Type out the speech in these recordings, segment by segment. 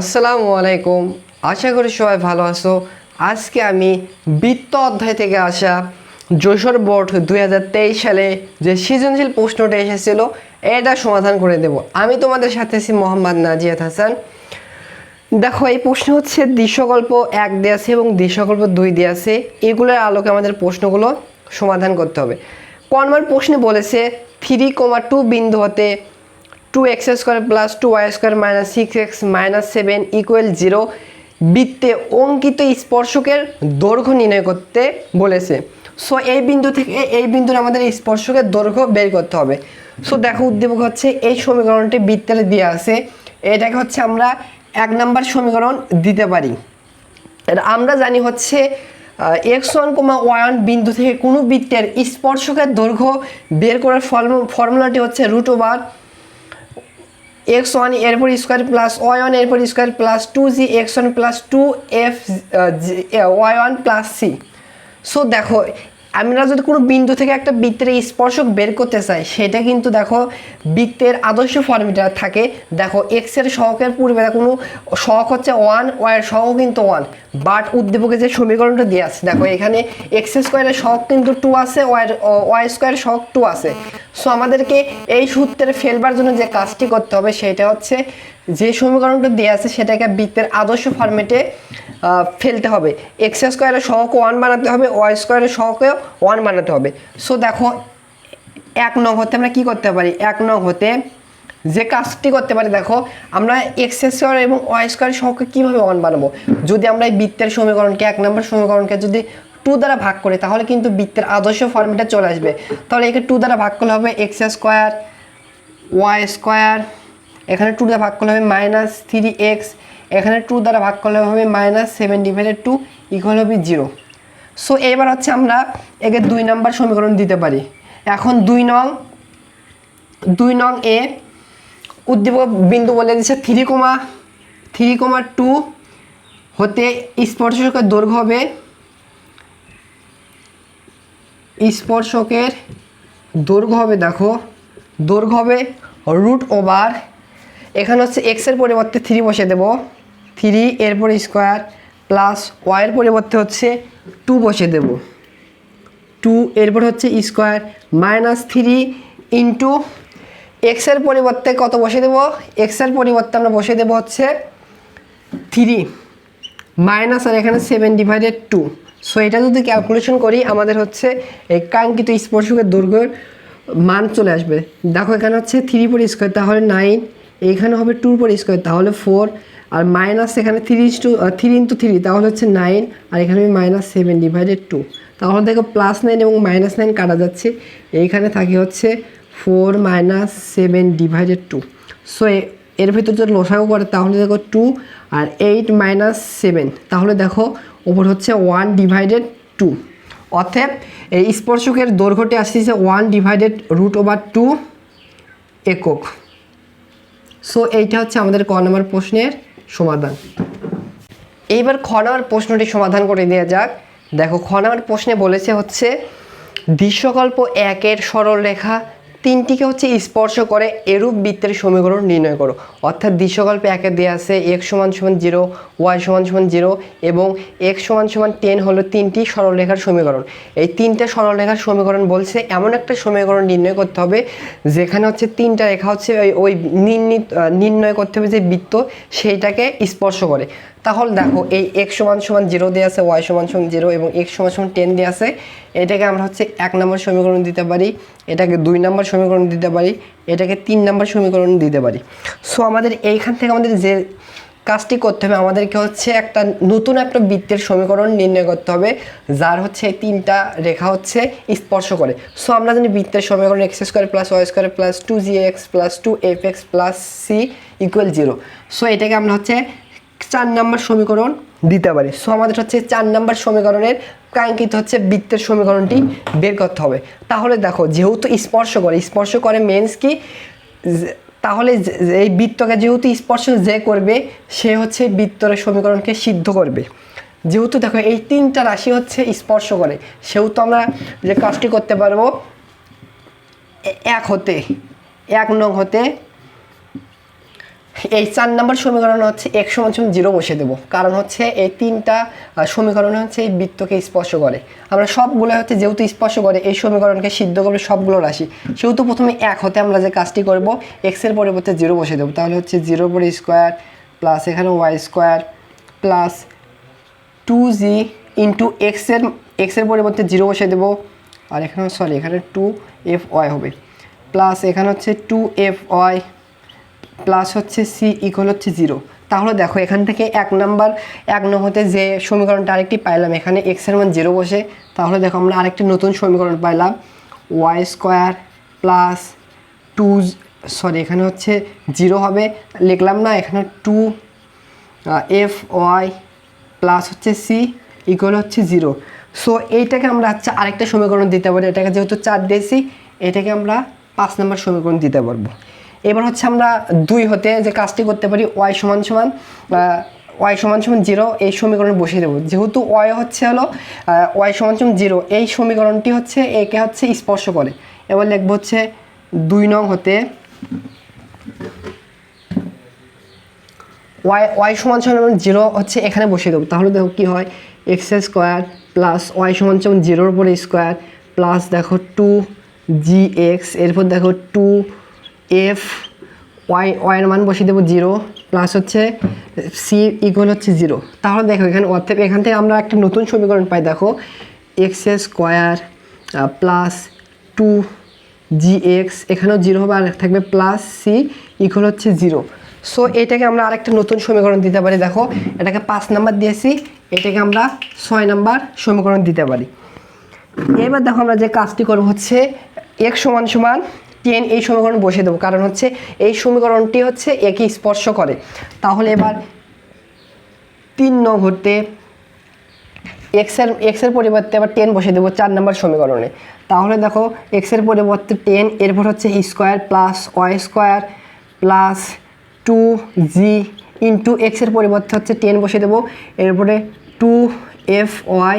আসসালামু আলাইকুম। আশা করি সবাই ভালো আছো। আজকে আমি বৃত্ত অধ্যায় থেকে আসা যশোর বোর্ড দুই হাজার তেইশ সালে যে সৃজনশীল প্রশ্নটা এসেছিল, এটা সমাধান করে দেব। আমি তোমাদের সাথে আছি মোহাম্মদ নাজিয়াত হাসান। দেখো, এই প্রশ্ন হচ্ছে, দৃশ্যকল্প এক দিয়ে আছে এবং দৃশ্যকল্প দুই দিয়ে আছে। এগুলোর আলোকে আমাদের প্রশ্নগুলো সমাধান করতে হবে। কনমার প্রশ্নে বলেছে, থ্রি কমা টু বিন্দু হতে two x square plus two y square minus six x minus seven equal zero বৃত্তে অঙ্কিত স্পর্শকের দৈর্ঘ্য নির্ণয় করতে বলেছে। সো এই বিন্দু থেকে, এই বিন্দুর আমাদের স্পর্শকের দৈর্ঘ্য বের করতে হবে। সো দেখো উদ্দীপক হচ্ছে এই সমীকরণটি বৃত্তের দিয়ে আছে। এটাকে হচ্ছে আমরা এক নাম্বার সমীকরণ দিতে পারি। আমরা জানি হচ্ছে এক্স ওয়ান কমা ওয়ান বিন্দু থেকে কোনো বৃত্তের স্পর্শকের দৈর্ঘ্য বের করার ফর্মুলাটি হচ্ছে রুট ওভার এক্স ওয়ান এরপর স্কোয়ার প্লাস ওয়াই ওয়ান এরপর square plus two g x one plus two f y one plus c so দেখো আমরা যদি কোনো বিন্দু থেকে একটা বৃত্তের স্পর্শক বের করতে চাই, সেটা কিন্তু দেখো বৃত্তের আদর্শ ফর্মিটা থাকে। দেখো এক্সের সহকের পূর্বে কোনো সহক হচ্ছে ওয়ান ওয়াইয়ের সহক কিন্তু ওয়ান বাট উদ্দীপকে যে সমীকরণটা দিয়ে আছে, দেখো এখানে এক্স স্কোয়ারের সহক কিন্তু টু আছে ওয়াই ওয়াই স্কোয়ারের সহক টু আছে। সো আমাদেরকে এই সূত্রে ফেলবার জন্য যে কাজটি করতে হবে, সেটা হচ্ছে যে সমীকরণটা দেওয়া আছে সেটাকে বৃত্তের আদর্শ ফর্মেটে ফেলতে হবে। এক্স স্কোয়ারের সহক ওয়ান বানাতে হবে ওয়াই স্কোয়ারের সহকে ওয়ান বানাতে হবে। সো দেখো, এক নং হতে আমরা কি করতে পারি? এক নং হতে যে কাজটি করতে পারি, দেখো, আমরা এক্স স্কোয়ার এবং ওয়াই স্কোয়ার সহকে কীভাবে ওয়ান বানাবো? যদি আমরা এই বৃত্তের সমীকরণকে, এক নম্বর সমীকরণকে যদি টু দ্বারা ভাগ করি, তাহলে কিন্তু বৃত্তের আদর্শ ফর্মেটে চলে আসবে। তাহলে একে টু দ্বারা ভাগ করলে হবে এক্স স্কোয়ার ওয়াই স্কোয়ার এখানে টু দ্বারা ভাগ করলে হবে মাইনাস থ্রি এক্স এখানে টু দ্বারা ভাগ করলে হবে minus seven divided two equal হবে জিরো সো এবার হচ্ছে আমরা একে দুই নম্বর সমীকরণ দিতে পারি। এখন দুই নং দুই নং এ উদ্দীপক বিন্দু বলে দিচ্ছে three comma three comma two হতে স্পর্শকের দৈর্ঘ্য হবে স্পর্শকের দৈর্ঘ্য হবে, দেখো, দৈর্ঘ্য হবে রুট ওভার এখানে হচ্ছে এক্সের পরিবর্তে থ্রি বসে দেব। থ্রি এরপর স্কোয়ার প্লাস ওয়াইয়ের পরিবর্তে হচ্ছে টু বসে দেব। টু এরপর হচ্ছে স্কোয়ার মাইনাস থ্রি ইন্টু এক্সের পরিবর্তে কত বসে দেব? এক্সের পরিবর্তে আমরা বসে দেব হচ্ছে থ্রি মাইনাস আর এখানে সেভেন ডিভাইডেড টু সো এটা যদি ক্যালকুলেশন করি, আমাদের হচ্ছে এই কাঙ্ক্ষিত স্পর্শকের দৈর্ঘ্যের মান চলে আসবে। দেখো, এখানে হচ্ছে থ্রি পর স্কোয়ার তাহলে নাইন এইখানে হবে টুর পর স্কোয়ার তাহলে ফোর আর মাইনাস এখানে three two three into three তাহলে হচ্ছে নাইন আর এখানে হবে মাইনাস সেভেন ডিভাইডেড টু তাহলে দেখো প্লাস নাইন এবং মাইনাস নাইন কাটা যাচ্ছে, এইখানে থাকে হচ্ছে four minus seven divided two so এর ভিতর যদি লসাগু করে, তাহলে দেখো টু আর এইট মাইনাস সেভেন তাহলে দেখো ওপর হচ্ছে ওয়ান ডিভাইডেড টু অতএব, এই স্পর্শকের দৈর্ঘ্যটি আসছে one divided root over two একক। সো এইটা হচ্ছে আমাদের ক নম্বর প্রশ্নের সমাধান। এইবার খ নম্বর প্রশ্নটি সমাধান করে দেওয়া যাক। দেখো, খ নম্বর প্রশ্নে বলেছে হচ্ছে, দৃশ্যকল্প একের সরল রেখা তিনটিকে হচ্ছে স্পর্শ করে এরূপ বৃত্তের সমীকরণ নির্ণয় করো। অর্থাৎ দৃশ্যকল্পে একে দেওয়া আছে এক্স সমান সমান জিরো ওয়াই সমান সমান জিরো এবং এক্স সমান সমান টেন হলো তিনটি সরলরেখার সমীকরণ। এই তিনটে সরলরেখার সমীকরণ বলছে এমন একটা সমীকরণ নির্ণয় করতে হবে যেখানে হচ্ছে তিনটা রেখা হচ্ছে ওই নির্ণয় করতে হবে যে বৃত্ত সেইটাকে স্পর্শ করে। তাহলে দেখো, এই এক্স সমান সমান জিরো দিয়ে আছে ওয়াই সমান সমান জিরো এবং এক্স সমান সমান টেন দিয়ে আছে, এটাকে আমরা হচ্ছে এক নম্বর সমীকরণ দিতে পারি, এটাকে দুই নম্বর সমীকরণ দিতে পারি, এটাকে তিন নম্বর সমীকরণ দিতে পারি। সো আমাদের এইখান থেকে আমাদের যে কাজটি করতে হবে, আমাদেরকে হচ্ছে একটা নতুন একটা বৃত্তের সমীকরণ নির্ণয় করতে হবে, যার হচ্ছে এই তিনটা রেখা হচ্ছে স্পর্শ করে। সো আমরা জানি বৃত্তের সমীকরণ x square plus y square plus two g x plus two f x plus c equal zero so এটাকে আমরা হচ্ছে চার নম্বর সমীকরণ দিতে পারি। সো আমাদের হচ্ছে চার নম্বর সমীকরণের কাঙ্ক্ষিত হচ্ছে বৃত্তের সমীকরণটি বের করতে হবে। তাহলে দেখো, যেহেতু স্পর্শ করে স্পর্শ করে মেন্স কি? তাহলে এই বৃত্তকে যেহেতু স্পর্শ যে করবে, সে হচ্ছে বৃত্তরের সমীকরণকে সিদ্ধ করবে। যেহেতু দেখো, এই তিনটা রাশি হচ্ছে স্পর্শ করে, সেহেতু আমরা যে কাজটি করতে পারব এক হতে, এক নং হতে এই চার নম্বর সমীকরণ হচ্ছে এক সমান সমান জিরো বসে দেবো। কারণ হচ্ছে এই তিনটা সমীকরণ হচ্ছে এই বৃত্তকে স্পর্শ করে। আমরা সবগুলো হচ্ছে যেহেতু স্পর্শ করে, এই সমীকরণকে সিদ্ধ করবে সবগুলো রাশি। সেহেতু প্রথমে এক হতে আমরা যে কাজটি করব এক্সের পরিবর্তে জিরো বসে দেবো। তাহলে হচ্ছে জিরো পরে স্কোয়ার প্লাস এখানে y square plus two g into এক্সের এক্সের পরিবর্তে জিরো বসে দেবো। আর এখানে, সরি, এখানে টু এফ ওয়াই হবে। প্লাস এখানে হচ্ছে টু এফ ওয়াই প্লাস হচ্ছে সি ইকুয়াল হচ্ছে জিরো তাহলে দেখো, এখান থেকে এক নাম্বার, এক নম্বরতে যে সমীকরণটা আরেকটি পাইলাম, এখানে এক্সের মান জিরো বসে। তাহলে দেখো, আমরা আরেকটি নতুন সমীকরণ পাইলাম y square plus two sorry এখানে হচ্ছে জিরো হবে। লিখলাম না, এখানে টু এফ ওয়াই প্লাস হচ্ছে সি ইকুয়াল হচ্ছে জিরো সো এইটাকে আমরা হচ্ছে আরেকটা সমীকরণ দিতে পারি। এটাকে যেহেতু চার দিয়েছি, এটাকে আমরা পাঁচ নম্বর সমীকরণ দিতে পারব। এবার হচ্ছে আমরা দুই হতে যে কাজটি করতে পারি ওয়াই সমান সমান ওয়াই সমান সমান জিরো এই সমীকরণে বসিয়ে দেবো। যেহেতু ওয়াই হচ্ছে হলো ওয়াই সমান সমান জিরো এই সমীকরণটি হচ্ছে একে হচ্ছে স্পর্শ করে। এবার লিখব হচ্ছে দুই নং হতে ওয়াই ওয়াই সমান সমান জিরো হচ্ছে এখানে বসিয়ে দেবো। তাহলে দেখো কী হয় এক্স স্কোয়ার প্লাস ওয়াই সমান সমান জিরোর উপরে স্কোয়ার প্লাস দেখো টু জি এক্স এরপর দেখো টু এফ ওয়াই ওয়াইয়ের মান বসিয়ে দেবো জিরো প্লাস হচ্ছে সি ইকুয়াল হচ্ছে জিরো তাহলে দেখো এখানে অর্থাৎ এখান থেকে আমরা একটা নতুন সমীকরণ পাই, দেখো x square plus two g x এখানেও জিরো হবে আর থাকবে প্লাস সি ইকুয়াল হচ্ছে জিরো সো এটাকে আমরা আরেকটা নতুন সমীকরণ দিতে পারি, দেখো এটাকে পাঁচ নাম্বার দিয়েছি, এটাকে আমরা ছয় নাম্বার সমীকরণ দিতে পারি। এবার দেখো আমরা যে কাজটি করব হচ্ছে এক সমান সমান টেন এই সমীকরণ বসে দেবো। কারণ হচ্ছে এই সমীকরণটি হচ্ছে একই স্পর্শ করে। তাহলে এবার তিন নং হতে এক্সের এক্সের পরিবর্তে আবার টেন বসে দেবো চার নম্বর সমীকরণে। তাহলে দেখো এক্সের পরিবর্তে টেন, এরপর হচ্ছে square plus y square plus two g into এক্সের পরিবর্তে হচ্ছে টেন বসে দেবো। এরপরে টু এফ ওয়াই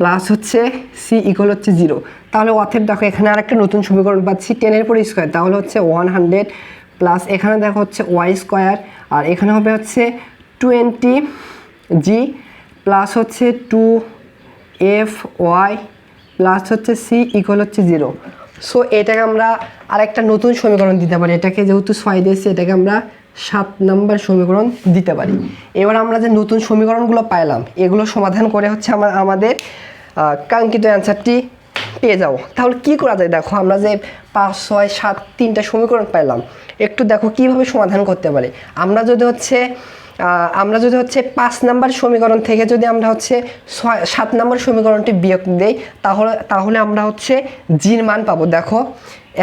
প্লাস হচ্ছে সি ইকুয়াল হচ্ছে জিরো তাহলে অথের দেখো এখানে আরেকটা নতুন সমীকরণ পাচ্ছি টেনের পরে স্কোয়ার তাহলে হচ্ছে ওয়ান হান্ড্রেড প্লাস এখানে দেখো হচ্ছে ওয়াই স্কোয়ার আর এখানে হবে হচ্ছে টোয়েন্টি জি প্লাস হচ্ছে টু এফ ওয়াই প্লাস হচ্ছে সি ইকুয়াল হচ্ছে জিরো সো এটাকে আমরা আরেকটা নতুন সমীকরণ দিতে পারি, এটাকে যেহেতু ছয় দিয়েছি, এটাকে আমরা সাত নম্বর সমীকরণ দিতে পারি। এবার আমরা যে নতুন সমীকরণগুলো পাইলাম, এগুলো সমাধান করে হচ্ছে আমরা আমাদের কাঙ্ক্ষিত অ্যান্সারটি পেয়ে যাব তাহলে কি করা যায়? দেখো, আমরা যে পাঁচ, ছয়, সাত, তিনটা সমীকরণ পাইলাম, একটু দেখো কীভাবে সমাধান করতে পারি। আমরা যদি হচ্ছে আমরা যদি হচ্ছে পাঁচ নাম্বার সমীকরণ থেকে যদি আমরা হচ্ছে ছয়, সাত নাম্বার সমীকরণটি বিয়োগ দেই, তাহলে তাহলে আমরা হচ্ছে জির মান পাবো। দেখো,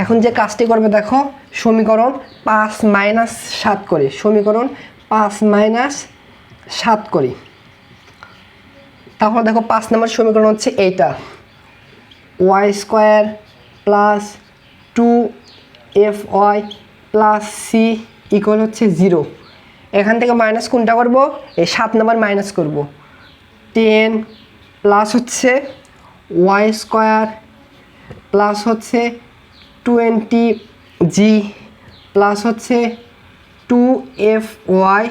এখন যে কাজটি করবে, দেখো, সমীকরণ পাঁচ মাইনাস সাত করি, সমীকরণ পাঁচ মাইনাস সাত করি। তাহলে দেখো পাঁচ নাম্বার সমীকরণ হচ্ছে এইটা। Y square plus two f y plus c equal হচ্ছে জিরো এখান থেকে মাইনাস কোনটা করব? এই সাত নাম্বার মাইনাস করব। টেন প্লাস হচ্ছে ওয়াই স্কোয়ার প্লাস হচ্ছে টোয়েন্টি জি প্লাস হচ্ছে টু এফ ওয়াই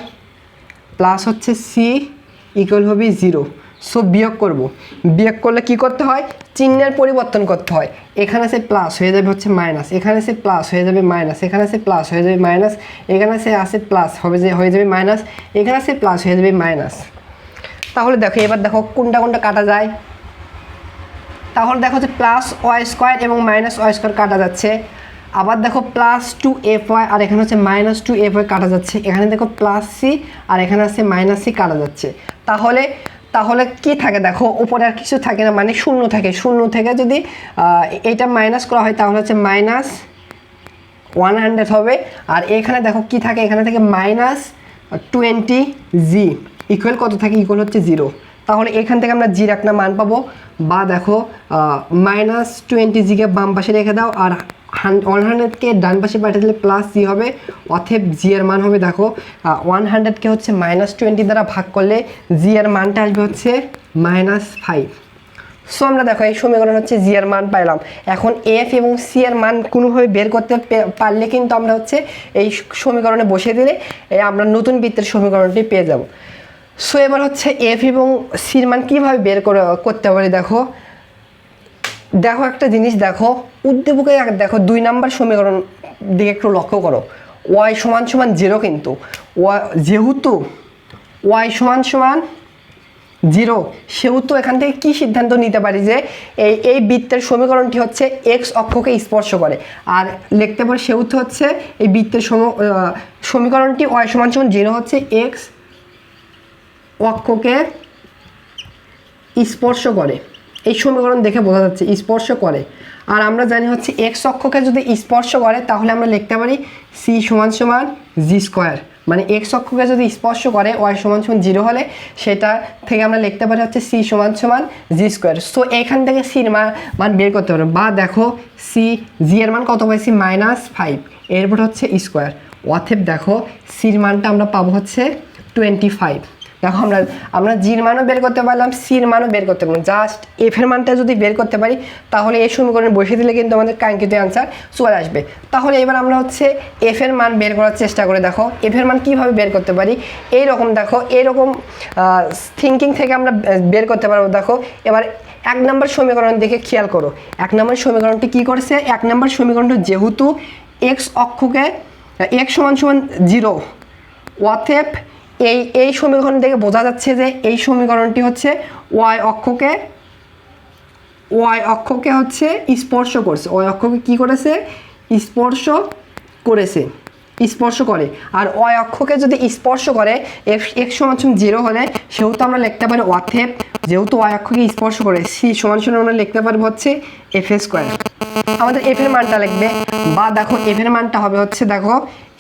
প্লাস হচ্ছে সি ইকুয়াল হবে জিরো সো বিয়োগ করব। বিয়োগ করলে কি করতে হয়? চিহ্নের পরিবর্তন করতে হয়। এখানে সে প্লাস হয়ে যাবে হচ্ছে মাইনাস এখানে সে প্লাস হয়ে যাবে মাইনাস এখানে সে প্লাস হয়ে যাবে মাইনাস এখানে সে আসে প্লাস হবে যে, হয়ে যাবে মাইনাস এখানে সে প্লাস হয়ে যাবে মাইনাস তাহলে দেখো, এবার দেখো কোনটা কোনটা কাটা যায়। তাহলে দেখো যে প্লাস ওয়াই স্কোয়ার এবং মাইনাস ওয়াই স্কোয়ার কাটা যাচ্ছে। আবার দেখো প্লাস টু এফ ওয়াই আর এখানে হচ্ছে মাইনাস টু এফ ওয়াই কাটা যাচ্ছে। এখানে দেখো প্লাস সি আর এখানে আছে মাইনাস সি কাটা যাচ্ছে। তাহলে তাহলে কি থাকে দেখো, উপরে আর কিছু থাকে না মানে শূন্য থাকে। শূন্য থেকে যদি এটা মাইনাস করা হয়, তাহলে হচ্ছে মাইনাস ওয়ান হান্ড্রেড হবে। আর এখানে দেখো কি থাকে, এখানে থাকে মাইনাস টোয়েন্টি জি ইকুয়াল কত থাকে? ইকুয়াল হচ্ছে জিরো তাহলে এখান থেকে আমরা জির একটা মান পাবো। বা দেখো মাইনাস টোয়েন্টি জিকে বাম পাশে রেখে দাও, আর ওয়ান হান্ড্রেডকে ডান পাশে পাঠিয়ে দিলে প্লাস জি হবে অথব জি এর মান হবে দেখো ওয়ান হান্ড্রেডকে হচ্ছে মাইনাস টোয়েন্টি দ্বারা ভাগ করলে জি এর মানটা আসবে হচ্ছে মাইনাস ফাইভ সো আমরা দেখো, এই সমীকরণ হচ্ছে জি এর মান পাইলাম। এখন এফ এবং সি এর মান কোনোভাবে বের করতে পারলে কিন্তু আমরা হচ্ছে এই সমীকরণে বসিয়ে দিলে আমরা নতুন বৃত্তের সমীকরণটি পেয়ে যাব। সো এবার হচ্ছে এফ এবং সির মান কীভাবে বের করে করতে পারি দেখো। দেখো একটা জিনিস দেখো, উদ্দীপকে দেখো, দুই নাম্বার সমীকরণ দিকে একটু লক্ষ্য করো। ওয়াই সমান সমান জিরো কিন্তু। ওয়া যেহেতু ওয়াই সমান সমান জিরো সেহেতু এখান থেকে কি সিদ্ধান্ত নিতে পারি যে এই এই বৃত্তের সমীকরণটি হচ্ছে এক্স অক্ষকে স্পর্শ করে। আর লিখতে পারি, সেহেতু হচ্ছে এই বৃত্তের সম সমীকরণটি ওয়াই সমান সমান জিরো হচ্ছে এক্স অক্ষকে স্পর্শ করে। এই সমীকরণ দেখে বোঝা যাচ্ছে স্পর্শ করে। আর আমরা জানি হচ্ছে এক্স অক্ষকে যদি স্পর্শ করে, তাহলে আমরা লিখতে পারি সি সমান সমান জি স্কোয়ার মানে এক্স অক্ষকে যদি স্পর্শ করে ওয়াই সমান সমান জিরো হলে, সেটা থেকে আমরা লিখতে পারি হচ্ছে সি সমান সমান জি স্কোয়ার সো এখান থেকে সির মান বের করতে পারব বা দেখো সি জি এর মান কত পাইছি? মাইনাস ফাইভ এরপর হচ্ছে স্কোয়ার অথেব দেখো সির মানটা আমরা পাবো হচ্ছে টোয়েন্টি ফাইভ দেখো, আমরা আমরা জির মানও বের করতে পারলাম সির মানও বের করতে পারলাম। জাস্ট এফের মানটা যদি বের করতে পারি, তাহলে এই সমীকরণে বসিয়ে দিলে কিন্তু আমাদের কাঙ্ক্ষিত অ্যান্সার চলে আসবে। তাহলে এবার আমরা হচ্ছে এফ এর মান বের করার চেষ্টা করে দেখো। এফ এর মান কীভাবে বের করতে পারি? এই রকম দেখো, এইরকম থিঙ্কিং থেকে আমরা বের করতে পারব। দেখো, এবার এক নম্বর সমীকরণ দেখে খেয়াল করো। এক নম্বর সমীকরণটি কী করছে? এক নম্বর সমীকরণটা যেহেতু এক্স অক্ষকে এক্স সমান সমান জিরো অথেপ এই এই সমীকরণ থেকে বোঝা যাচ্ছে যে এই সমীকরণটি হচ্ছে ওয়াই অক্ষকে ওয়াই অক্ষকে হচ্ছে স্পর্শ করছে। ওয়াই অক্ষকে কি করেছে? স্পর্শ করেছে। স্পর্শ করে। আর ওয়াই অক্ষকে যদি স্পর্শ করে এক্স এক্স সমান সমান জিরো হলে সেহেতু আমরা লিখতে পারি অথেপ যেহেতু ওয়াই অক্ষকে স্পর্শ করে, সি সমান সমান আমরা লিখতে পারব হচ্ছে এফ এ স্কোয়ার। আমাদের এফ এর মানটা লিখবে। বা দেখো, এফ এর মানটা হবে হচ্ছে, দেখো,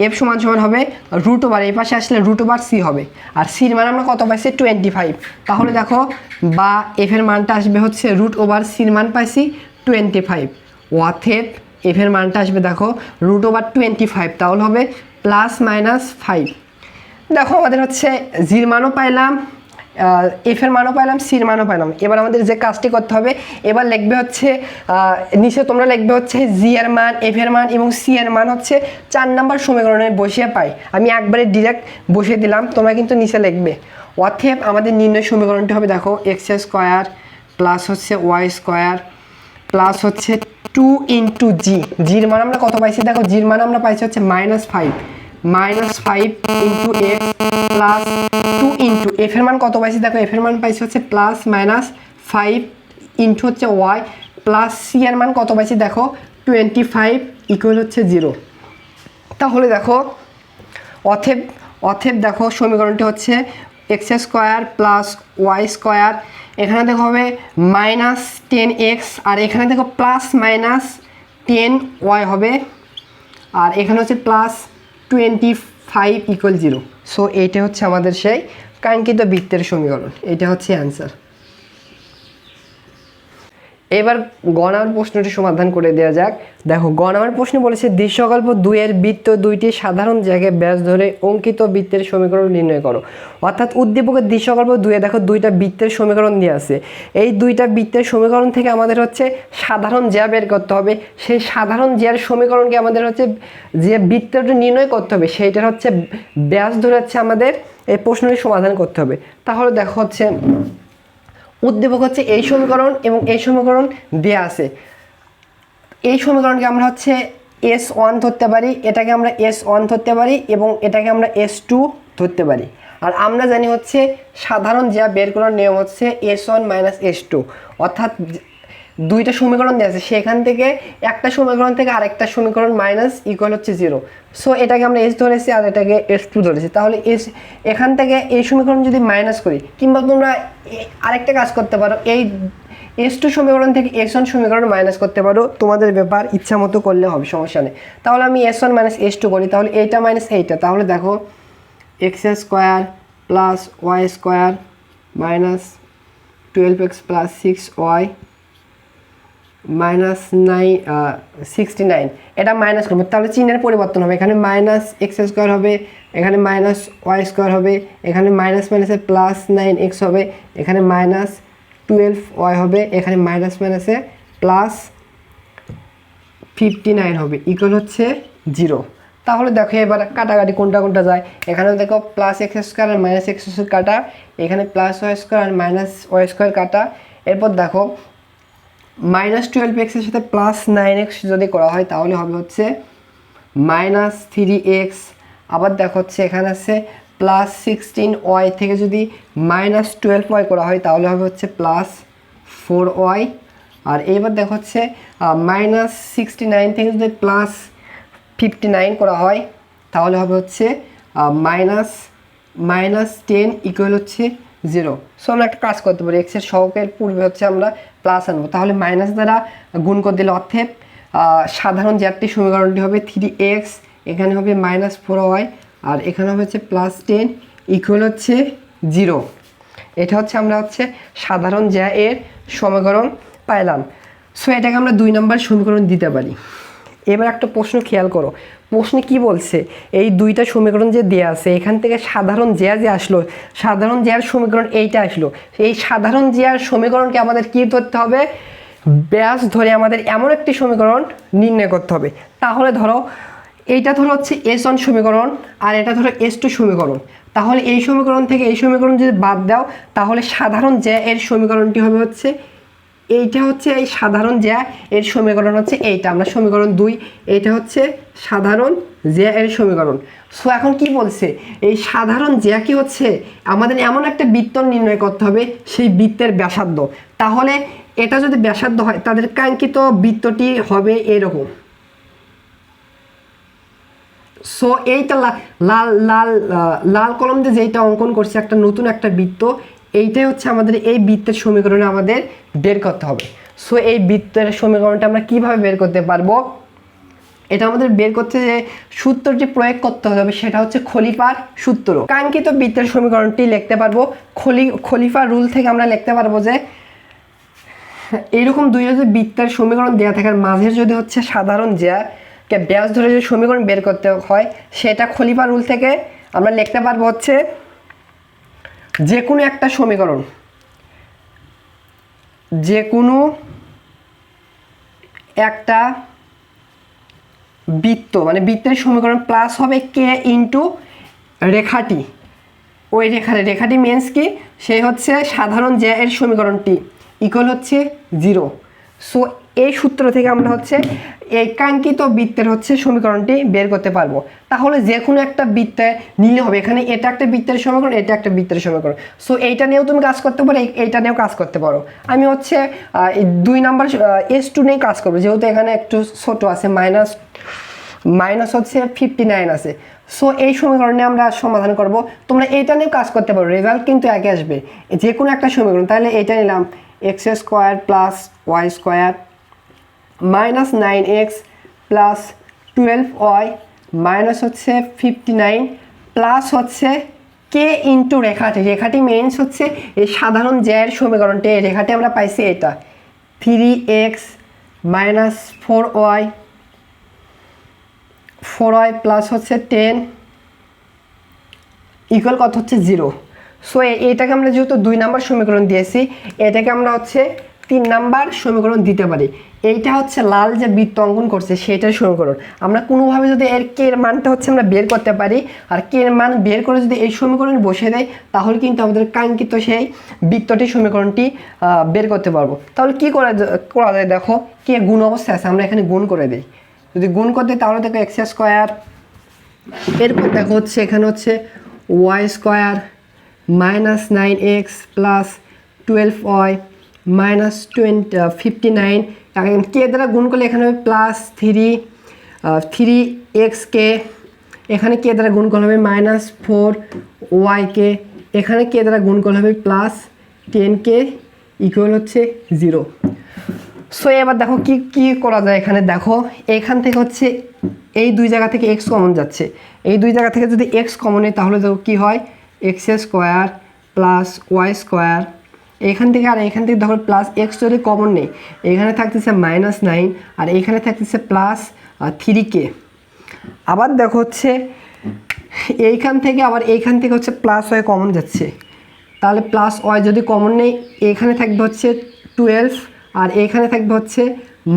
এফ সমান সমান হবে রুট ওভার, এই পাশে আসলে রুট ওভার সি হবে। আর সির মান আমরা কত পাইছি? টোয়েন্টি ফাইভ তাহলে দেখো, বা এফ এর মানটা আসবে হচ্ছে রুট ওভার সির মান পাইছি টোয়েন্টি ফাইভ ওয়াথেপ এফ এর মানটা আসবে, দেখো রুট ওভার টোয়েন্টি ফাইভ তাহলে হবে প্লাস মাইনাস ফাইভ দেখো, আমাদের হচ্ছে জির মানও পাইলাম এফ এর মানও পাইলাম সির মানও পাইলাম। এবার আমাদের যে কাজটি করতে হবে, এবার লিখবে হচ্ছে নিচে তোমরা লিখবে হচ্ছে জি এর মান এফ এর মান এবং সি এর মান হচ্ছে চার নাম্বার সমীকরণে বসিয়ে পাই। আমি একবারে ডিরেক্ট বসিয়ে দিলাম, তোমরা কিন্তু নিচে লিখবে। অথেব আমাদের নির্ণয় সমীকরণটি হবে, দেখো এক্স স্কোয়ার প্লাস হচ্ছে ওয়াই স্কোয়ার প্লাস হচ্ছে টু ইন্টু জি জির মান আমরা কত পাইছি? দেখো জির মান আমরা পাইছি হচ্ছে minus five minus five into x plus two into f এর মান কত পাইছি? দেখো এফ এর মান পাইছি হচ্ছে প্লাস মাইনাস ফাইভ ইন্টু হচ্ছে ওয়াই প্লাস সি এর মান কত পাইছি? দেখো টোয়েন্টি ফাইভ ইকুয়াল হচ্ছে জিরো তাহলে দেখো অথেব অথেব দেখো, সমীকরণটি হচ্ছে x square plus y square এখানে দেখো হবে মাইনাস টেন এক্স আর এখানে দেখো প্লাস মাইনাস টেন ওয়াই হবে। আর এখানে হচ্ছে plus twenty five equal zero so এইটা হচ্ছে আমাদের সেই কাঙ্ক্ষিত বৃত্তের সমীকরণ। এটা হচ্ছে অ্যান্সার এবার গণার প্রশ্নটি সমাধান করে দেওয়া যাক। দেখো, গণার প্রশ্ন বলেছে দৃশ্যকল্প দুইয়ের বৃত্ত দুইটি সাধারণ জায়গায় ব্যাস ধরে অঙ্কিত বৃত্তের সমীকরণ নির্ণয় করো। অর্থাৎ উদ্দীপকের দৃশ্যকল্প দুয়ে দেখো, দুইটা বৃত্তের সমীকরণ দিয়ে আছে। এই দুইটা বৃত্তের সমীকরণ থেকে আমাদের হচ্ছে সাধারণ জ্যা বের করতে হবে। সেই সাধারণ জ্যার সমীকরণকে আমাদের হচ্ছে যে বৃত্তটা নির্ণয় করতে হবে, সেইটার হচ্ছে ব্যাস ধরে হচ্ছে আমাদের এই প্রশ্নটি সমাধান করতে হবে। তাহলে দেখো হচ্ছে উদ্দীপক হচ্ছে এই সমীকরণ এবং এই সমীকরণ দেয়া আছে। এই সমীকরণকে আমরা হচ্ছে এস ওয়ান ধরতে পারি, এটাকে আমরা এস ওয়ান ধরতে পারি এবং এটাকে আমরা এস টু ধরতে পারি। আর আমরা জানি হচ্ছে সাধারণ যা বের করার নিয়ম হচ্ছে s one minus s two অর্থাৎ দুইটা সমীকরণ দেওয়া আছে। সেখান থেকে একটা সমীকরণ থেকে আরেকটা সমীকরণ মাইনাস ইকুয়াল হচ্ছে জিরো সো এটাকে আমরা এস ধরেছি আর এটাকে এস টু ধরেছি। তাহলে এস এখান থেকে এই সমীকরণ যদি মাইনাস করি, কিংবা তোমরা আরেকটা কাজ করতে পারো। এই এস টু সমীকরণ থেকে এস ওয়ান সমীকরণ মাইনাস করতে পারো। তোমাদের ব্যাপার ইচ্ছা মতো করলে হবে, সমস্যা নেই। তাহলে আমি s one minus s two করি। তাহলে এইটা মাইনাস এইটা। তাহলে দেখো x square plus y square minus twelve x plus six y minus nine sixty nine এটা মাইনাস করব। তাহলে চিহ্নের পরিবর্তন হবে। এখানে মাইনাস এক্স স্কোয়ার হবে, এখানে মাইনাস ওয়াই স্কোয়ার হবে, এখানে মাইনাস মাইনাসে প্লাস নাইন এক্স হবে, এখানে মাইনাস টুয়েলভ ওয়াই হবে, এখানে মাইনাস মাইনাসে প্লাস ফিফটি নাইন হবে ইকুয়াল হচ্ছে জিরো তাহলে দেখো এবার কাটাকাটি কোনটা কোনটা যায়। এখানে দেখো প্লাস এক্স স্কোয়ার আর মাইনাস এক্স স্কোয়ার কাটা, এখানে প্লাস ওয়াই স্কোয়ার আর মাইনাস ওয়াই স্কোয়ার কাটা। এরপর দেখো মাইনাস টুয়েলভ এক্সের সাথে প্লাস নাইন এক্স যদি করা হয়, তাহলে হবে হচ্ছে মাইনাস থ্রি এক্স আবার দেখো হচ্ছে এখানে আছে প্লাস সিক্সটিন ওয়াই থেকে যদি মাইনাস টুয়েলভ ওয়াই করা হয়, তাহলে হবে হচ্ছে প্লাস ফোর ওয়াই আর এইবার দেখো হচ্ছে মাইনাস সিক্সটি নাইন থেকে যদি প্লাস ফিফটি নাইন করা হয়, তাহলে হবে হচ্ছে মাইনাস মাইনাস টেন ইকুয়াল হচ্ছে জিরো সো আমরা একটা কাজ করতে পারি এক্সের সহকের পূর্বে হচ্ছে আমরা প্লাস আনব। তাহলে মাইনাস দ্বারা গুণ করে দিলে অর্থেপ আহ, সাধারণ জ্যাটটি সমীকরণটি হবে থ্রি এক্স এখানে হবে মাইনাস ফোর ওয়াই আর এখানে হচ্ছে প্লাস টেন ইকুয়াল হচ্ছে জিরো এটা হচ্ছে আমরা হচ্ছে সাধারণ জ্যা এর সমীকরণ পাইলাম। সো এটাকে আমরা দুই নম্বর সমীকরণ দিতে পারি। এবার একটা প্রশ্ন খেয়াল করো। প্রশ্নে কি বলছে? এই দুইটা সমীকরণ যে দেয়া আছে, এখান থেকে সাধারণ জ্যা যে আসলো, সাধারণ জ্যার সমীকরণ এইটা আসলো। এই সাধারণ জ্যার সমীকরণকে আমাদের কি ধরতে হবে? ব্যাস ধরে আমাদের এমন একটি সমীকরণ নির্ণয় করতে হবে। তাহলে ধরো, এইটা ধরো হচ্ছে এস ওয়ান সমীকরণ, আর এটা ধরো এস টু সমীকরণ। তাহলে এই সমীকরণ থেকে এই সমীকরণ যদি বাদ দাও, তাহলে সাধারণ জ্যা এর সমীকরণটি হবে হচ্ছে এইটা হচ্ছে এই সাধারণ জ্যা, এর সমীকরণ হচ্ছে এইটা। আমরা সমীকরণ দুই, এইটা হচ্ছে সাধারণ জ্যা, এর সমীকরণ। সো এখন কি বলছে? এই সাধারণ জ্যা কি হচ্ছে? আমাদের এমন একটা বৃত্ত নির্ণয় করতে হবে, সেই বৃত্তের ব্যাসার্ধ। তাহলে এটা যদি ব্যাসার্ধ হয়, তাদের কাঙ্ক্ষিত বৃত্তটি হবে এরকম। সো এইটা লাল লাল লাল কলম দিয়ে যেইটা অঙ্কন করছে, একটা নতুন একটা বৃত্ত এইটাই হচ্ছে আমাদের এই বৃত্তের সমীকরণে আমাদের বের করতে হবে। সো এই বৃত্তের সমীকরণটা আমরা কীভাবে বের করতে পারব? এটা আমাদের বের করতে যে সূত্রটি প্রয়োগ করতে হবে সেটা হচ্ছে খলিফার সূত্র। কাঙ্ক্ষিত বৃত্তের সমীকরণটি লিখতে পারব। খলি খলিফা রুল থেকে আমরা লিখতে পারব যে এইরকম দুই যদি বৃত্তের সমীকরণ দেওয়া থাকার মাঝের যদি হচ্ছে সাধারণ কে ব্যাস ধরে যদি সমীকরণ বের করতে হয়, সেটা খলিফা রুল থেকে আমরা লিখতে পারব হচ্ছে যে কোনো একটা সমীকরণ। যে কোনো একটা বৃত্ত মানে বৃত্তের সমীকরণ প্লাস হবে কে ইন্টু রেখাটি। ওই রেখাটি রেখাটি মিনস কি? সেই হচ্ছে সাধারণ জ্যা এর সমীকরণটি ইকুয়াল হচ্ছে জিরো সো এই সূত্র থেকে আমরা হচ্ছে এই কাঙ্ক্ষিত বৃত্তের হচ্ছে সমীকরণটি বের করতে পারব। তাহলে যে কোনো একটা বৃত্তে নিলে হবে। এখানে এটা একটা বৃত্তের সমীকরণ, এটা একটা বৃত্তের সমীকরণ। সো এইটা নিয়েও তুমি কাজ করতে পারো, এই- এইটা নিয়েও কাজ করতে পারো। আমি হচ্ছে দুই নাম্বার এস টু নিয়ে কাজ করব। যেহেতু এখানে একটু ছোট আছে মাইনাস মাইনাস হচ্ছে ফিফটি নাইন আছে। সো এই সমীকরণে আমরা সমাধান করব। তোমরা এইটা নিয়ে কাজ করতে পারো রেজাল্ট কিন্তু একই আসবে। যে কোনো একটা সমীকরণ, তাহলে এইটা নিলাম x square plus y square minus nine x plus twelve y minus হচ্ছে ফিফটি নাইন প্লাস হচ্ছে কে ইন্টু রেখাটি। রেখাটি মেইনস হচ্ছে এই সাধারণ জ্যায়ের সমীকরণটি। এই রেখাটি আমরা পাইছি এটা। Three x minus four y four y plus হচ্ছে টেন ইকুয়াল কত হচ্ছে জিরো সো এটাকে আমরা যেহেতু দুই নাম্বার সমীকরণ দিয়েছি, এটাকে আমরা হচ্ছে তিন নাম্বার সমীকরণ দিতে পারি। এইটা হচ্ছে লাল যে বৃত্ত অঙ্কন করছে সেটার সমীকরণ। আমরা কোনোভাবে যদি এর কে মানটা হচ্ছে আমরা বের করতে পারি, আর কে মান বের করে যদি এই সমীকরণ বসে দেয়, তাহলে কিন্তু আমাদের কাঙ্ক্ষিত সেই বৃত্তটি, সমীকরণটি বের করতে পারব। তাহলে কি করা করা যায় দেখো, কে গুণ অবস্থায় আছে, আমরা এখানে গুণ করে দিই। যদি গুণ করতে তাহলে দেখো এক্স স্কোয়ার এরপর দেখো হচ্ছে এখানে হচ্ছে y square minus nine x plus twelve y minus twenty fifty nine k দ্বারা গুণ করলে এখানে হবে? প্লাস থ্রি থ্রি এক্স কে এখানে কে দ্বারা গুণ করলে হবে? মাইনাস ফোর ওয়াই কে এখানে কে দ্বারা গুণ করলে হবে? প্লাস টেন কে ইকুয়াল হচ্ছে জিরো সো এবার দেখো কি কি করা যায় এখানে? দেখো, এখান থেকে হচ্ছে এই দুই জায়গা থেকে এক্স কমন যাচ্ছে। এই দুই জায়গা থেকে যদি এক্স কমন হয়, তাহলে দেখো কী হয়? X square plus y square এখান থেকে আর এখান থেকে দেখো প্লাস এক্স যদি কমন নেই, এখানে থাকতেছে মাইনাস নাইন আর এখানে থাকতেছে প্লাস থ্রি কে আবার দেখো হচ্ছে, এইখান থেকে আবার এইখান থেকে হচ্ছে প্লাস হয়ে কমন যাচ্ছে। তাহলে প্লাস ওয়াই যদি কমন নেই, এখানে থাকবে হচ্ছে টুয়েলভ আর এখানে থাকবে হচ্ছে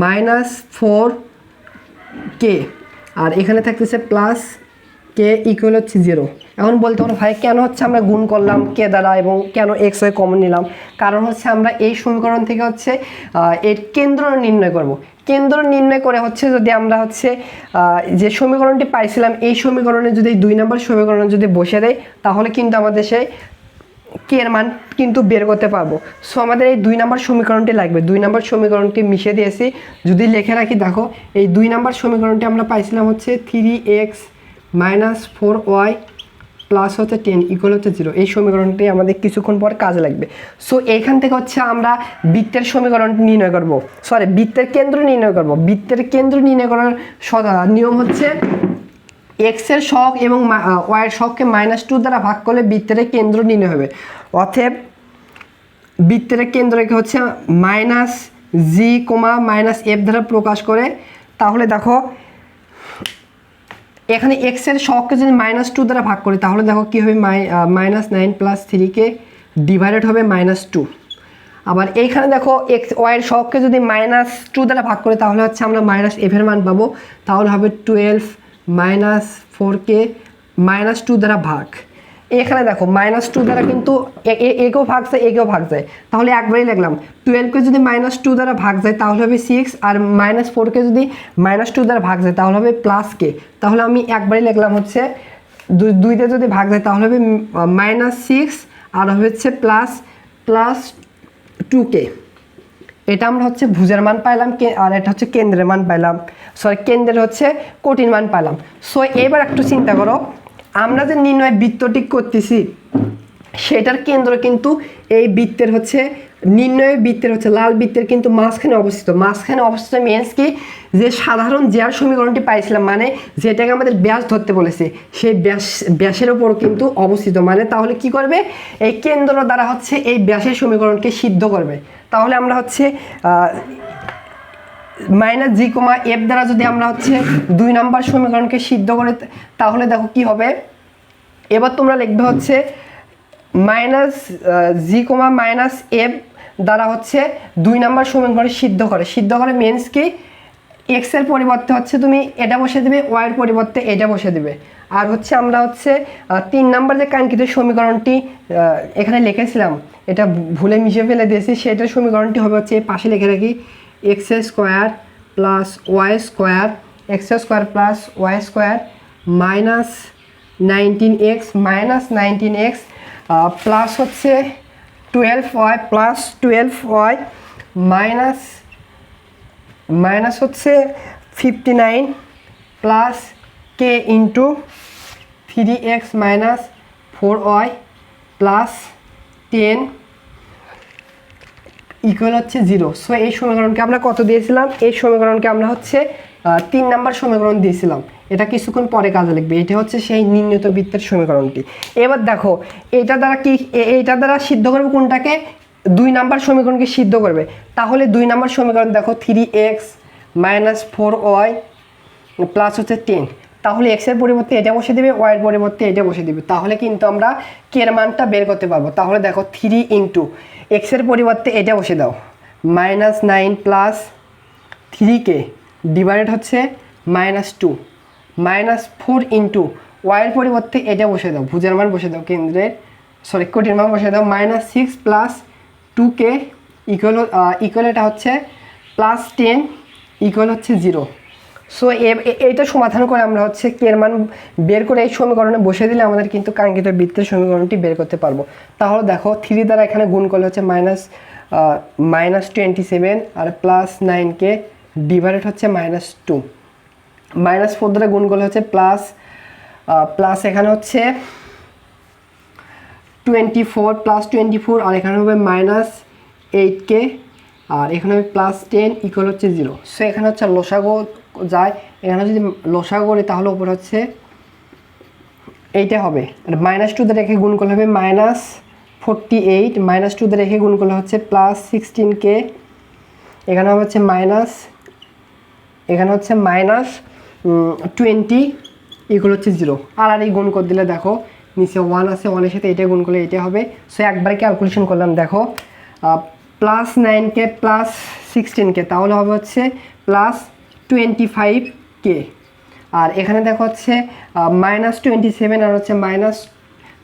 মাইনাস ফোর কে আর এখানে থাকতেছে প্লাস কে ইকুয়াল হচ্ছে জিরো এখন বলতে পারো ভাই, কেন হচ্ছে আমরা গুণ করলাম কে দ্বারা এবং কেন এক্স ওয়াই কমন নিলাম? কারণ হচ্ছে আমরা এই সমীকরণ থেকে হচ্ছে এর কেন্দ্র নির্ণয় করব। কেন্দ্র নির্ণয় করে হচ্ছে যদি আমরা হচ্ছে যে সমীকরণটি পাইছিলাম, এই সমীকরণে যদি দুই নম্বর সমীকরণে যদি বসে দেয় তাহলে কিন্তু আমাদের সেই কে এর মান কিন্তু বের করতে পারব। সো আমাদের এই দুই নাম্বার সমীকরণটি লাগবে। দুই নম্বর সমীকরণটি মিশে দিয়েছি। যদি লিখে রাখি, দেখো, এই দুই নাম্বার সমীকরণটি আমরা পাইছিলাম হচ্ছে three x minus four y plus হচ্ছে টেন ইকুয়াল হচ্ছে জিরো এই সমীকরণটি আমাদের কিছুক্ষণ পর কাজে লাগবে। সো এইখান থেকে হচ্ছে আমরা বৃত্তের সমীকরণ নির্ণয় করব। সরি বৃত্তের কেন্দ্র নির্ণয় করব। বৃত্তের কেন্দ্র নির্ণয় করার নিয়ম হচ্ছে এক্সের শখ এবং ওয়াই এর শখকে মাইনাস টু দ্বারা ভাগ করলে বৃত্তের কেন্দ্র নির্ণয় হবে। অতএব বৃত্তের কেন্দ্রকে হচ্ছে minus g comma minus f দ্বারা প্রকাশ করে, তাহলে দেখো এখানে এক্সের শখকে যদি মাইনাস টু দ্বারা ভাগ করি, তাহলে দেখো কী হবে? মাইনাস নাইন প্লাস থ্রিকে ডিভাইডেড হবে মাইনাস টু আবার এইখানে দেখো এক্স ওয়াইয়ের শখকে যদি মাইনাস টু দ্বারা ভাগ করি, তাহলে হচ্ছে আমরা মাইনাস এফের মান পাবো। তাহলে হবে twelve minus four k minus two দ্বারা ভাগ। এখানে দেখো মাইনাস টু দ্বারা কিন্তু একেও ভাগ যায়, একেও ভাগ যায়। তাহলে একবারই লিখলাম টুয়েলভকে যদি মাইনাস টু দ্বারা ভাগ যায়, তাহলে হবে সিক্স আর মাইনাস ফোরকে যদি মাইনাস টু দ্বারা ভাগ যায়, তাহলে হবে প্লাস কে তাহলে আমি একবারই লিখলাম হচ্ছে, দুই দুইতে যদি ভাগ যায়, তাহলে হবে মাইনাস সিক্স আর হচ্ছে প্লাস প্লাস টু কে এটা আমরা হচ্ছে ভুজের মান পাইলাম আর এটা হচ্ছে কেন্দ্রের মান পাইলাম। সরি কেন্দ্রের হচ্ছে কঠিন মান পাইলাম। সো এবার একটু চিন্তা করো আমরা যে নির্ণয় বৃত্তটি করতেছি, সেটার কেন্দ্র কিন্তু এই বৃত্তের হচ্ছে, নির্ণয় বৃত্তের হচ্ছে লাল বৃত্তের কিন্তু মাঝখানে অবস্থিত। মাঝখানে অবস্থিত মিনস কি? যে সাধারণ জ্যার সমীকরণটি পাইছিলাম মানে যেটাকে আমাদের ব্যাস ধরতে বলেছে, সেই ব্যাস, ব্যাসের ওপর কিন্তু অবস্থিত। মানে তাহলে কি করবে? এই কেন্দ্র দ্বারা হচ্ছে এই ব্যাসের সমীকরণকে সিদ্ধ করবে। তাহলে আমরা হচ্ছে মাইনাস জি কমা এফ দ্বারা যদি আমরা হচ্ছে দুই নাম্বার সমীকরণকে সিদ্ধ করে তাহলে দেখো কি হবে? এবার তোমরা লিখবে হচ্ছে minus g comma minus f দ্বারা হচ্ছে দুই নাম্বার সমীকরণ সিদ্ধ করে। সিদ্ধ করে মিনস কি? এক্সের পরিবর্তে হচ্ছে তুমি এটা বসে দিবে ওয়াই এর পরিবর্তে এটা বসে দিবে। আর হচ্ছে আমরা হচ্ছে তিন নাম্বার যে কাঙ্ক্ষিত সমীকরণটি এখানে লিখেছিলাম, এটা ভুলে মিশে ফেলে দিয়েছি সেটার সমীকরণটি হবে হচ্ছে পাশে লিখে রাখি। X square plus y square, x square plus y square minus nineteen x, minus nineteen x plus হচ্ছে twelve y, plus twelve y, minus minus হচ্ছে fifty nine, plus k into three x minus four y, plus ten equal হচ্ছে zero so এই সমীকরণকে আমরা কত দিয়েছিলাম? এই সমীকরণকে আমরা হচ্ছে তিন নাম্বার সমীকরণ দিয়েছিলাম। এটা কিছুক্ষণ পরে কাজে লিখবে এটা হচ্ছে সেই নিম্নত বৃত্তের সমীকরণটি। এবার দেখো, এটা দ্বারা কি এইটা দ্বারা সিদ্ধ করবে কোনটাকে? দুই নাম্বার সমীকরণকে সিদ্ধ করবে। তাহলে দুই নাম্বার সমীকরণ দেখো three x minus four y plus হচ্ছে টেন তাহলে এক্সের পরিবর্তে এটা বসে দিবে ওয়াই এর পরিবর্তে এটা বসে দিবে। তাহলে কিন্তু আমরা কে এর মানটা বের করতে পারব। তাহলে দেখো থ্রি ইন্টু এক্সের পরিবর্তে এটা বসে দাও। Minus nine plus three k divided হচ্ছে minus two minus four into ওয়াইয়ের পরিবর্তে এটা বসে দাও। ভুজের মান বসে দাও কেন্দ্রের সরি কোটির মান বসে দাও। Minus six plus two k equal equal এটা হচ্ছে প্লাস টেন ইকুয়াল হচ্ছে জিরো সো এইটা সমাধান করে আমরা হচ্ছে কের মান বের করে এই সমীকরণে বসে দিলে আমাদের কিন্তু কাঙ্ক্ষিত বৃত্তের সমীকরণটি বের করতে পারব। তাহলে দেখো থ্রি দ্বারা এখানে গুণ করলে হচ্ছে মাইনাস মাইনাস টোয়েন্টি সেভেন আর প্লাস নাইনকে ডিভাইডেড হচ্ছে মাইনাস টু মাইনাস ফোর দ্বারা গুণ করলে হচ্ছে প্লাস প্লাস এখানে হচ্ছে twenty four plus twenty four আর এখানে হবে মাইনাস এইট কে, আর এখানে হবে প্লাস টেন ইকুয়াল হচ্ছে জিরো সো এখানে হচ্ছে লসাগো যায়, এখানে যদি লসাগো করি তাহলে উপরে হচ্ছে এইটা হবে। মাইনাস টু রেখে গুণ করলে হবে minus forty eight minus two রেখে গুণ করলে হচ্ছে প্লাস সিক্সটিন কে এখানে হবে হচ্ছে মাইনাস এখানে হচ্ছে মাইনাস টোয়েন্টি ইকুয়াল হচ্ছে জিরো আর আর এই গুণ করে দিলে দেখো, নিচে ওয়ান আছে ওয়ানের সাথে এটা গুণ করলে এটা হবে। সো একবার ক্যালকুলেশন করলাম, দেখো প্লাস নাইনকে প্লাস সিক্সটিনকে তাহলে হবে হচ্ছে প্লাস টোয়েন্টি ফাইভ কে আর এখানে দেখো হচ্ছে মাইনাস টোয়েন্টি সেভেন আর হচ্ছে মাইনাস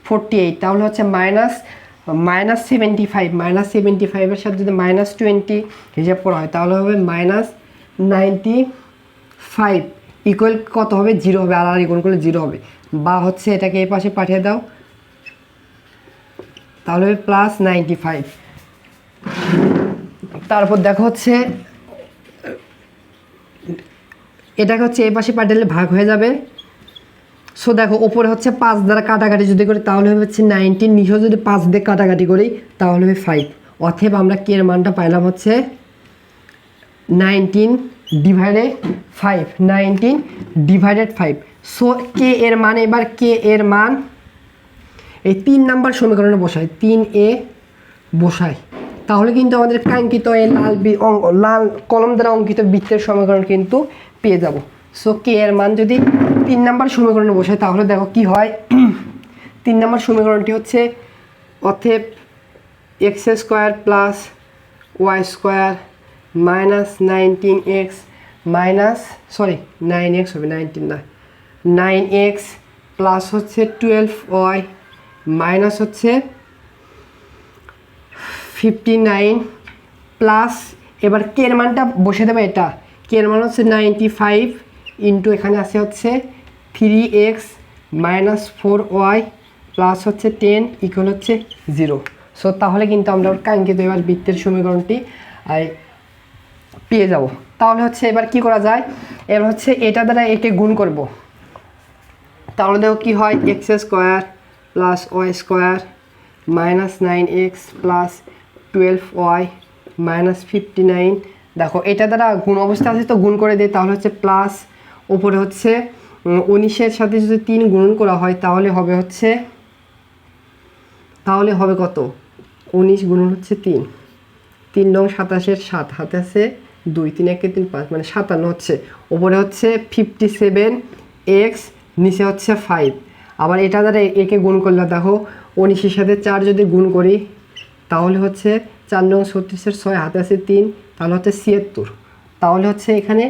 ফোরটি এইট তাহলে হচ্ছে minus minus seventy five minus seventy ফাইভের সাথে যদি মাইনাস টোয়েন্টি হিসাব করা হয়, তাহলে হবে মাইনাস নাইনটি ফাইভ ইকুয়াল কত হবে? জিরো হবে, আর আর ইকুয়াল করলে জিরো হবে। বা হচ্ছে এটাকে এই পাশে পাঠিয়ে দাও। তাহলে প্লাস নাইনটি ফাইভ তারপর দেখো হচ্ছে এটাকে হচ্ছে এই পাশে পাঠালে ভাগ হয়ে যাবে। সো দেখো, ওপরে হচ্ছে পাঁচ দ্বারা কাটাকাটি যদি করি, তাহলে হচ্ছে নাইনটিন। নিচেও যদি পাঁচ দিয়ে কাটাকাটি করি, তাহলে হবে ফাইভ। অথব আমরা কে এর মানটা পাইলাম হচ্ছে nineteen divided five nineteen divided five so k এর মান এবার? কে এর মান? এই তিন নাম্বার সমীকরণে বসাই। তিন এ বসাই। তাহলে কিন্তু আমাদের কাঙ্ক্ষিত এই লাল লাল কলম দ্বারা অঙ্কিত বৃত্তের সমীকরণ কিন্তু পেয়ে যাব। সো কে এর মান যদি তিন নাম্বার সমীকরণে বসে, তাহলে দেখো কি হয়? তিন নাম্বার সমীকরণটি হচ্ছে অথেব x square plus y square minus nineteen x minus sorry nine x হবে নাইনটিন না নাইন এক্স প্লাস হচ্ছে টুয়েলভ ওয়াই মাইনাস হচ্ছে ফিফটি নাইন প্লাস এবার কের মানটা বসে দেবে এটা। কের মান হচ্ছে নাইনটি ফাইভ ইন্টু এখানে আছে হচ্ছে three x minus four y plus হচ্ছে টেন ইকুয়াল হচ্ছে জিরো সো তাহলে কিন্তু আমরা কাঙ্ক্ষিত এবার বৃত্তের সমীকরণটি পেয়ে যাব। তাহলে হচ্ছে এবার কি করা যায়? এবার হচ্ছে এটা দ্বারা একে গুণ করব। তাহলে দেখো কী হয়? X square plus y square minus nine x plus twelve y minus fifty nine দেখো, এটা দ্বারা গুণ অবস্থা আছে, তো গুণ করে দিই, তাহলে হচ্ছে প্লাস উপরে হচ্ছে উনিশের সাথে যদি তিন গুণন করা হয়, তাহলে হবে হচ্ছে, তাহলে হবে কত? উনিশ গুণন হচ্ছে তিন। তিন নং সাতাশের সাত, হাতে আছে দুই, তিন একে তিন, পাঁচ মানে সাতান্ন হচ্ছে। ওপরে হচ্ছে ফিফটি সেভেন এক্স নিচে হচ্ছে ফাইভ আবার এটা দ্বারা একে গুণ করলে দেখো, উনিশের সাথে চার যদি গুণ করি, তাহলে হচ্ছে চার নং ছত্রিশের ছয়, হাতে আছে তিন। তাহলে হচ্ছে ছিয়াত্তর। তাহলে হচ্ছে এখানে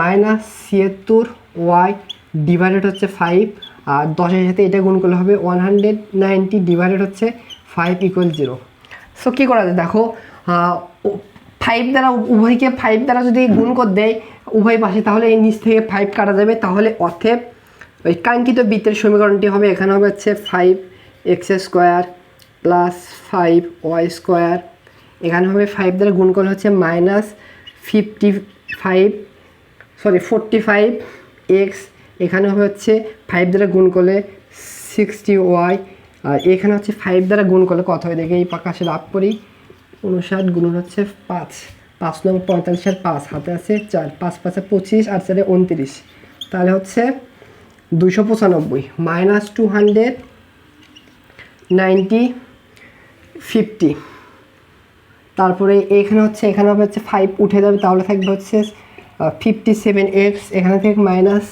মাইনাস ছিয়াত্তর ওয়াই ডিভাইডেড হচ্ছে ফাইভ আর দশের সাথে এটা গুণ করলে হবে ওয়ান হান্ড্রেড নাইনটি ডিভাইডেড হচ্ছে ফাইভ ইকুয়াল জিরো সো কী করা যায়? দেখো ফাইভ দ্বারা উভয়কে ফাইভ দ্বারা যদি গুণ করে দেয় উভয় পাশে, তাহলে এই নিচ থেকে ফাইভ কাটা যাবে। তাহলে অথেব ওই কাঙ্ক্ষিত বৃত্তের সমীকরণটি হবে, এখানে হবে হচ্ছে five x square plus five y square এখানে হবে ফাইভ দ্বারা গুণ করলে হচ্ছে minus fifty five sorry forty five x এখানে হবে হচ্ছে ফাইভ দ্বারা গুণ করলে সিক্সটি ওয়াই আর এখানে হচ্ছে ফাইভ দ্বারা গুণ করলে কত হয়? দেখে এই পাকাশে লাভ করি উনষাট গুণ হচ্ছে পাঁচ পাঁচ নং পঁয়তাল্লিশের পাঁচ, হাতে আছে চার, পাঁচ, পাঁচে পঁচিশ, আর চারে উনত্রিশ। তাহলে হচ্ছে দুশো পঁচানব্বই minus two hundred ninety fifty তারপরে এখানে হচ্ছে, এখানে হবে হচ্ছে ফাইভ উঠে যাবে, তাহলে থাকবে হচ্ছে ফিফটি সেভেন এক্স এখানে থেকে মাইনাস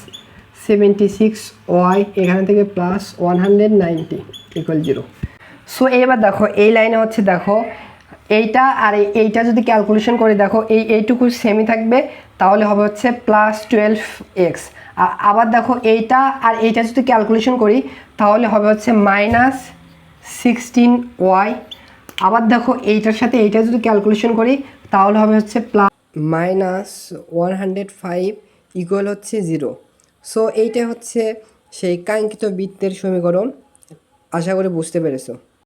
সেভেন্টি সিক্স ওয়াই এখানে থেকে plus one hundred ninety equal zero so এবার দেখো, এই লাইনে হচ্ছে দেখো, এইটা আর এই- এইটা যদি ক্যালকুলেশন করে দেখো, এই, এইটুকু সেমি থাকবে, তাহলে হবে হচ্ছে প্লাস টুয়েলভ এক্স আবার দেখো, এইটা আর এইটা যদি ক্যালকুলেশন করি, তাহলে হবে হচ্ছে মাইনাস সিক্সটিন ওয়াই আবার দেখো এইটার সাথে এইটা যদি ক্যালকুলেশন করি, তাহলে হবে হচ্ছে plus minus one hundred five equal হচ্ছে জিরো সো এইটা হচ্ছে সেই কাঙ্ক্ষিত বৃত্তের সমীকরণ। আশা করি বুঝতে পেরেছ।